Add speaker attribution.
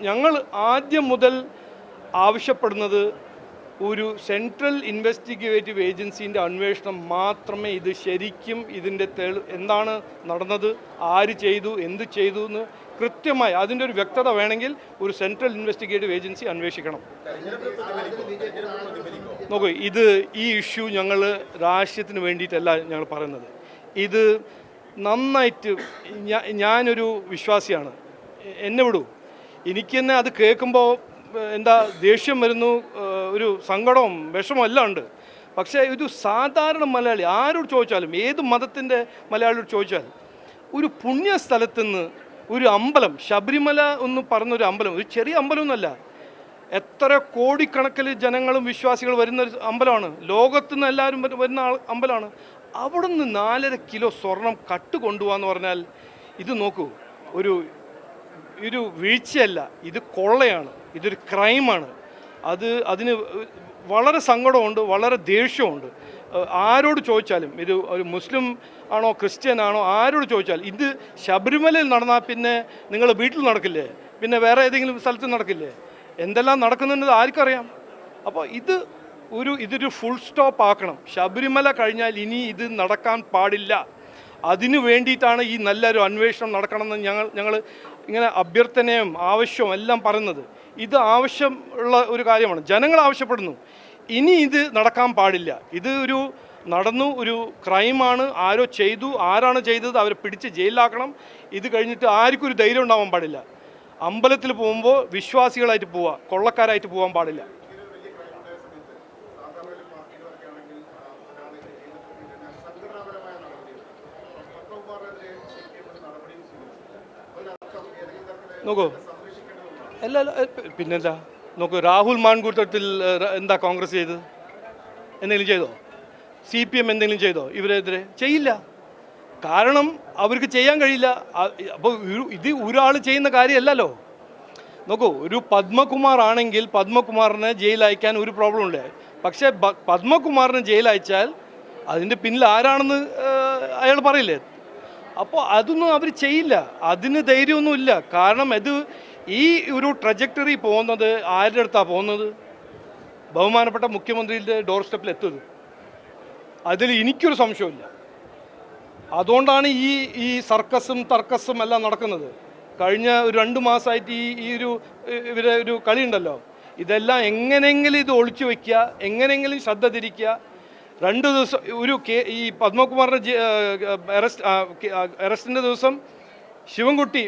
Speaker 1: ഞങ്ങൾ ആദ്യം മുതൽ ആവശ്യപ്പെടുന്നത് ഒരു സെൻട്രൽ ഇൻവെസ്റ്റിഗേറ്റീവ് ഏജൻസിന്റെ അന്വേഷണം മാത്രമേ ഇത് ശരിക്കും ഇതിന്റെ തെളി എന്താണ് നടന്നത് ആര് ചെയ്തു എന്ത് ചെയ്തു എന്ന് കൃത്യമായി അതിന്റെ ഒരു വ്യക്തത വേണമെങ്കിൽ ഒരു സെൻട്രൽ ഇൻവെസ്റ്റിഗേറ്റീവ് ഏജൻസി അന്വേഷിക്കണം. നോക്കൂ ഇത് ഈ ഇഷ്യൂ ഞങ്ങൾ രാഷ്ട്രീയത്തിന് വേണ്ടിയിട്ടല്ല ഞങ്ങൾ പറയുന്നത്. ഇത് നന്നായിട്ട് ഞാനൊരു വിശ്വാസിയാണ്. എന്നെ വിടൂ. എനിക്ക് തന്നെ അത് കേൾക്കുമ്പോൾ എന്താ ദേഷ്യം വരുന്നു ഒരു സങ്കടവും വിഷമവും എല്ലാം ഉണ്ട്. പക്ഷേ ഒരു സാധാരണ മലയാളി ആരോട് ചോദിച്ചാലും ഏത് മതത്തിന്റെ മലയാളിയോട് ചോദിച്ചാലും ഒരു പുണ്യ സ്ഥലത്തു നിന്ന് ഒരു അമ്പലം ശബരിമല എന്ന് പറഞ്ഞൊരു അമ്പലം ഒരു ചെറിയ അമ്പലമൊന്നുമല്ല എത്ര കോടിക്കണക്കിൽ ജനങ്ങളും വിശ്വാസികൾ വരുന്ന ഒരു അമ്പലമാണ്. ലോകത്തു നിന്ന് എല്ലാവരും വരുന്ന ആൾ അമ്പലമാണ്. അവിടെ നിന്ന് നാലര കിലോ സ്വർണം കട്ട് കൊണ്ടുപോകാന്ന് പറഞ്ഞാൽ ഇത് നോക്കൂ ഒരു ഒരു വീഴ്ചയല്ല ഇത് കൊള്ളയാണ് ഇതൊരു ക്രൈമാണ്. അത് അതിന് വളരെ സങ്കടമുണ്ട് വളരെ ദേഷ്യമുണ്ട്. ആരോട് ചോദിച്ചാലും ഇത് ഒരു മുസ്ലിം ആണോ ക്രിസ്ത്യൻ ആണോ ആരോട് ചോദിച്ചാൽ ഇത് ശബരിമലയിൽ നടന്നാൽ പിന്നെ നിങ്ങൾ വീട്ടിൽ നടക്കില്ലേ? പിന്നെ വേറെ ഏതെങ്കിലും സ്ഥലത്ത് നടക്കില്ലേ? എന്തെല്ലാം നടക്കുന്നുണ്ടത് ആർക്കറിയാം? അപ്പോൾ ഇത് ഒരു ഇതൊരു ഫുൾ സ്റ്റോപ്പ് ആക്കണം. ശബരിമല കഴിഞ്ഞാൽ ഇനി ഇത് നടക്കാൻ പാടില്ല. അതിനു വേണ്ടിയിട്ടാണ് ഈ നല്ലൊരു അന്വേഷണം നടക്കണമെന്ന് ഞങ്ങൾ ഞങ്ങൾ ഇങ്ങനെ അഭ്യർത്ഥനയും ആവശ്യവും എല്ലാം പറയുന്നത്. ഇത് ആവശ്യമുള്ള ഒരു കാര്യമാണ്. ജനങ്ങൾ ആവശ്യപ്പെടുന്നു. ഇനി ഇത് നടക്കാൻ പാടില്ല. ഇത് ഒരു നടന്നു ഒരു ക്രൈമാണ്. ആരോ ചെയ്തു ആരാണ് ചെയ്തത് അവരെ പിടിച്ച് ജയിലിലാക്കണം. ഇത് കഴിഞ്ഞിട്ട് ആർക്കും ഒരു ധൈര്യം ഉണ്ടാവാൻ പാടില്ല. അമ്പലത്തിൽ പോകുമ്പോൾ വിശ്വാസികളായിട്ട് പോവുക കൊള്ളക്കാരായിട്ട് പോകാൻ പാടില്ല. നോക്കൂ. അല്ല പിന്നെന്താ? നോക്കൂ രാഹുൽ മാൻകൂട്ടത്തിൽ എന്താ കോൺഗ്രസ് ചെയ്തത്? എന്തെങ്കിലും ചെയ്തോ? സി പി എം എന്തെങ്കിലും ചെയ്തോ ഇവരെതിരെ? ചെയ്യില്ല. കാരണം അവർക്ക് ചെയ്യാൻ കഴിയില്ല. അപ്പോൾ ഇത് ഒരാൾ ചെയ്യുന്ന കാര്യമല്ലല്ലോ. നോക്കൂ ഒരു പത്മകുമാർ ആണെങ്കിൽ പത്മകുമാറിനെ ജയിൽ അയക്കാൻ ഒരു പ്രോബ്ലം ഉണ്ട്. പക്ഷേ പത്മകുമാറിനെ ജയിലയച്ചാൽ അതിന്റെ പിന്നിൽ ആരാണെന്ന് അയാൾ പറയില്ലേ? അപ്പോൾ അതൊന്നും അവർ ചെയ്യില്ല. അതിന് ധൈര്യമൊന്നുമില്ല കാരണം ഇത് ഈ ഒരു ട്രജക്ടറി പോകുന്നത് ആരുടെ അടുത്താണ് പോകുന്നത്? ബഹുമാനപ്പെട്ട മുഖ്യമന്ത്രിയുടെ ഡോർ സ്റ്റെപ്പിൽ എത്തുന്നത്. അതിൽ എനിക്കൊരു സംശയമില്ല അതുകൊണ്ടാണ് ഈ ഈ സർക്കസും തർക്കസും എല്ലാം നടക്കുന്നത്. കഴിഞ്ഞ ഒരു രണ്ട് മാസമായിട്ട് ഈ ഈ ഒരു ഇവരെ ഒരു കളിയുണ്ടല്ലോ. ഇതെല്ലാം എങ്ങനെയെങ്കിലും ഇത് ഒളിച്ചു വയ്ക്കുക എങ്ങനെയെങ്കിലും ശ്രദ്ധ തിരിക്കുക രണ്ട് ദിവസം ഒരു കേ ഈ പത്മകുമാറിന്റെ അറസ്റ്റ് അറസ്റ്റിന്റെ ദിവസം ശിവൻകുട്ടി